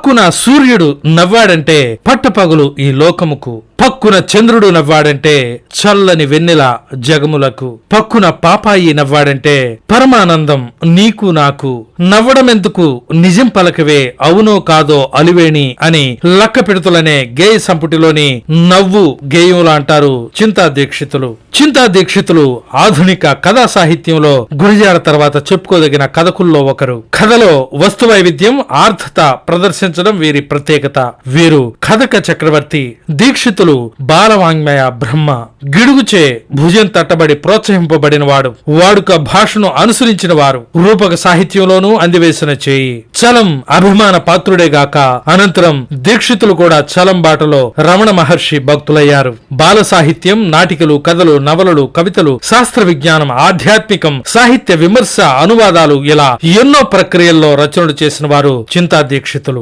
పక్కున సూర్యుడు నవ్వాడంటే పట్టపగులు ఈ లోకముకు. పక్కున చంద్రుడు నవ్వాడంటే చల్లని వెన్నెల జగములకు. పక్కున పాపాయి నవ్వాడంటే పరమానందం నీకు నాకు. నవ్వడమెందుకు నిజం పలకవే అవునో కాదో అలివేణి అని లక్క పెడుతులనే గేయ సంపుటిలోని నవ్వు గేయంలా అంటారు చింతా దీక్షితులు చింతా దీక్షితులు ఆధునిక కథా సాహిత్యంలో గురిజాడ తర్వాత చెప్పుకోదగిన కథకుల్లో ఒకరు. కథలో వస్తు వైవిధ్యం ఆర్థత ప్రదర్శన ప్రదర్శించడం వీరి ప్రత్యేకత. వీరు కథక చక్రవర్తి దీక్షితులు బాలవాంగ్మయ బ్రహ్మ గిడుగుచే భుజం తట్టబడి ప్రోత్సహింపబడిన వాడు వాడుక భాషను అనుసరించిన వారు రూపక సాహిత్యంలోనూ అందివేసిన చేయి. చలం అభిమాన పాత్రుడేగాక అనంతరం దీక్షితులు కూడా చలం బాటలో రమణ మహర్షి భక్తులయ్యారు. బాల సాహిత్యం నాటికలు కథలు నవలలు కవితలు శాస్త్ర విజ్ఞానం ఆధ్యాత్మికం సాహిత్య విమర్శ అనువాదాలు ఇలా ఎన్నో ప్రక్రియల్లో రచనలు చేసిన వారు చింతా దీక్షితులు